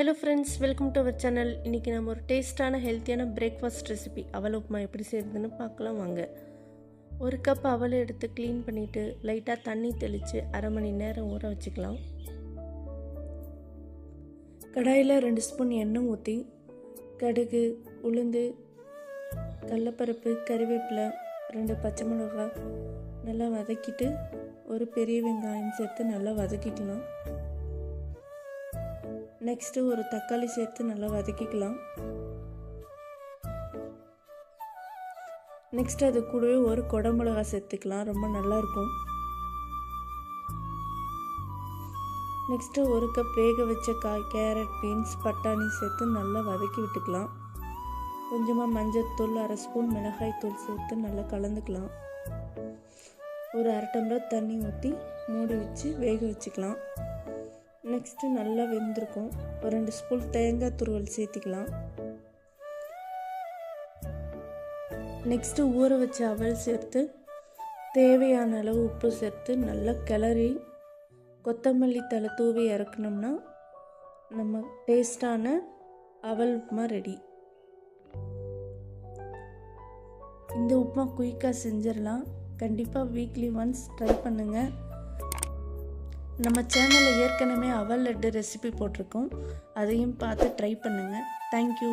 Hello friends welcome to our channel இன்றைக்கி நம்ம ஒரு டேஸ்ட்டான ஹெல்த்தியான பிரேக்ஃபாஸ்ட் ரெசிபி அவல் உப்புமா எப்படி செய்கிறதுன்னு பார்க்கலாம் வாங்க. ஒரு கப் அவலை எடுத்து க்ளீன் பண்ணிவிட்டு லைட்டாக தண்ணி தெளித்து அரை மணி நேரம் ஊற வச்சுக்கலாம். கடாயில் ரெண்டு ஸ்பூன் எண்ணெய் ஊற்றி கடுகு உளுந்து கடலப்பருப்பு கறிவேப்பிலை ரெண்டு பச்சை மிளகாய் நல்லா வதக்கிட்டு ஒரு பெரிய வெங்காயம் சேர்த்து நல்லா வதக்கிக்கலாம். நெக்ஸ்ட்டு ஒரு தக்காளி சேர்த்து நல்லா வதக்கிக்கலாம். நெக்ஸ்ட் அது கூடவே ஒரு குடமிளகா சேர்த்துக்கலாம். ரொம்ப நல்லாயிருக்கும் நெக்ஸ்ட்டு ஒரு கப் வேக வச்ச காய் கேரட் பீன்ஸ் பட்டாணி சேர்த்து நல்லா வதக்கி விட்டுக்கலாம். கொஞ்சமாக மஞ்சத்தூள் அரை ஸ்பூன் மிளகாய் தூள் சேர்த்து நல்லா கலந்துக்கலாம். ஒரு அரை டம்ளர் தண்ணி ஊற்றி மூடி வச்சு வேக வச்சுக்கலாம். நெக்ஸ்ட்டு நல்லா வெந்திருக்கும். ஒரு ரெண்டு ஸ்பூன் தேங்காய் துருவல் சேர்த்திக்கலாம். நெக்ஸ்ட்டு ஊற வச்ச அவல் சேர்த்து தேவையான அளவு உப்பு சேர்த்து நல்லா கிளறி கொத்தமல்லி தலை தூவி இறக்கணும்னா நம்ம டேஸ்டான அவல் உப்புமா ரெடி இந்த உப்புமா குயிக்காக செஞ்சிடலாம். கண்டிப்பாக வீக்லி ஒன்ஸ் ட்ரை பண்ணுங்கள் நம்ம சேனலில் ஏற்கனவே அவல் லட்டு ரெசிபி போட்டிருக்கோம். அதையும் பார்த்து ட்ரை பண்ணுங்கள் தேங்க்யூ